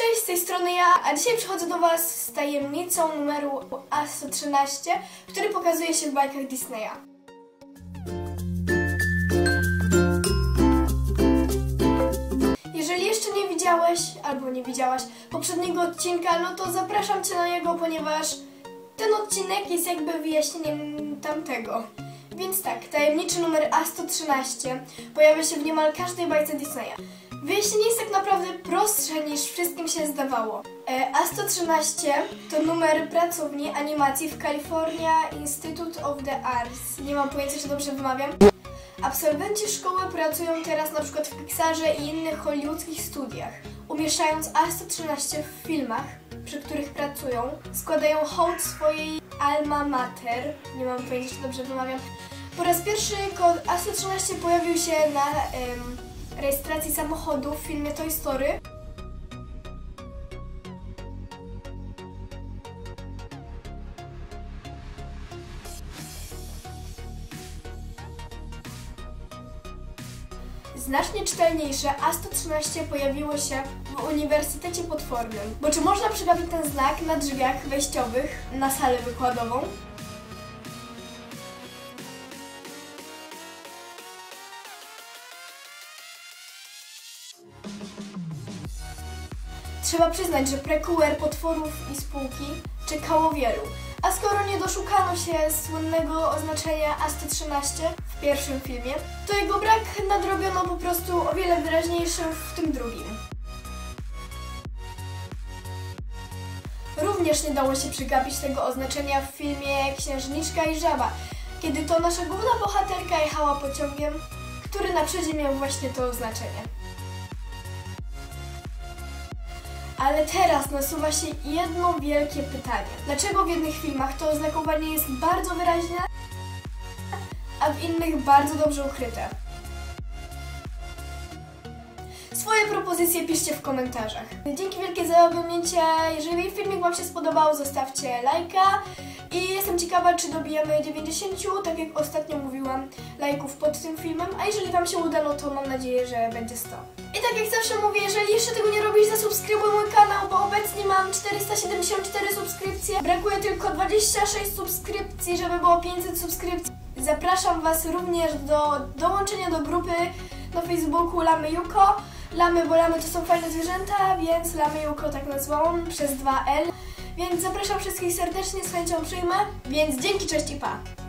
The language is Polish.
Cześć, z tej strony ja, a dzisiaj przychodzę do Was z tajemnicą numeru A113, który pokazuje się w bajkach Disneya. Jeżeli jeszcze nie widziałeś albo nie widziałaś poprzedniego odcinka, no to zapraszam Cię na niego, ponieważ ten odcinek jest jakby wyjaśnieniem tamtego. Więc tak, tajemniczy numer A113 pojawia się w niemal każdej bajce Disneya. Wyjaśnienie jest tak naprawdę prostsze niż wszystkim się zdawało. E, A113 to numer pracowni animacji w California Institute of the Arts. Nie mam pojęcia, czy dobrze wymawiam. Absolwenci szkoły pracują teraz na przykład w Pixarze i innych hollywoodzkich studiach. Umieszczając A113 w filmach, przy których pracują, składają hołd swojej alma mater. Nie mam pojęcia, czy dobrze wymawiam. Po raz pierwszy kod A113 pojawił się na em, rejestracji samochodu w filmie Toy Story. Znacznie czytelniejsze A113 pojawiło się w Uniwersytecie Potwornym. Bo czy można przegapić ten znak na drzwiach wejściowych na salę wykładową? Trzeba przyznać, że prekuer potworów i spółki czekało wielu. A skoro nie doszukano się słynnego oznaczenia A113 w pierwszym filmie, to jego brak nadrobiono po prostu o wiele wyraźniejszym w tym drugim. Również nie dało się przegapić tego oznaczenia w filmie Księżniczka i Żaba, kiedy to nasza główna bohaterka jechała pociągiem, który na przedzie miał właśnie to oznaczenie. Ale teraz nasuwa się jedno wielkie pytanie. Dlaczego w jednych filmach to oznakowanie jest bardzo wyraźne, a w innych bardzo dobrze ukryte? Swoje propozycje piszcie w komentarzach. Dzięki wielkie za oglądnięcie. Jeżeli filmik Wam się spodobał, zostawcie lajka. I jestem ciekawa, czy dobijemy 90, tak jak ostatnio mówiłam, lajków pod tym filmem. A jeżeli Wam się uda, no to mam nadzieję, że będzie 100. I tak jak zawsze mówię, jeżeli jeszcze tego nie robisz, zasubskrybuj mój kanał, bo obecnie mam 474 subskrypcje. Brakuje tylko 26 subskrypcji, żeby było 500 subskrypcji. Zapraszam Was również do dołączenia do grupy na Facebooku Lamy Juko. Lamy, bo lamy to są fajne zwierzęta, więc Lamy Juko tak nazwałam przez 2L. Więc zapraszam wszystkich serdecznie, z chęcią przyjmę. Więc dzięki, cześć i pa!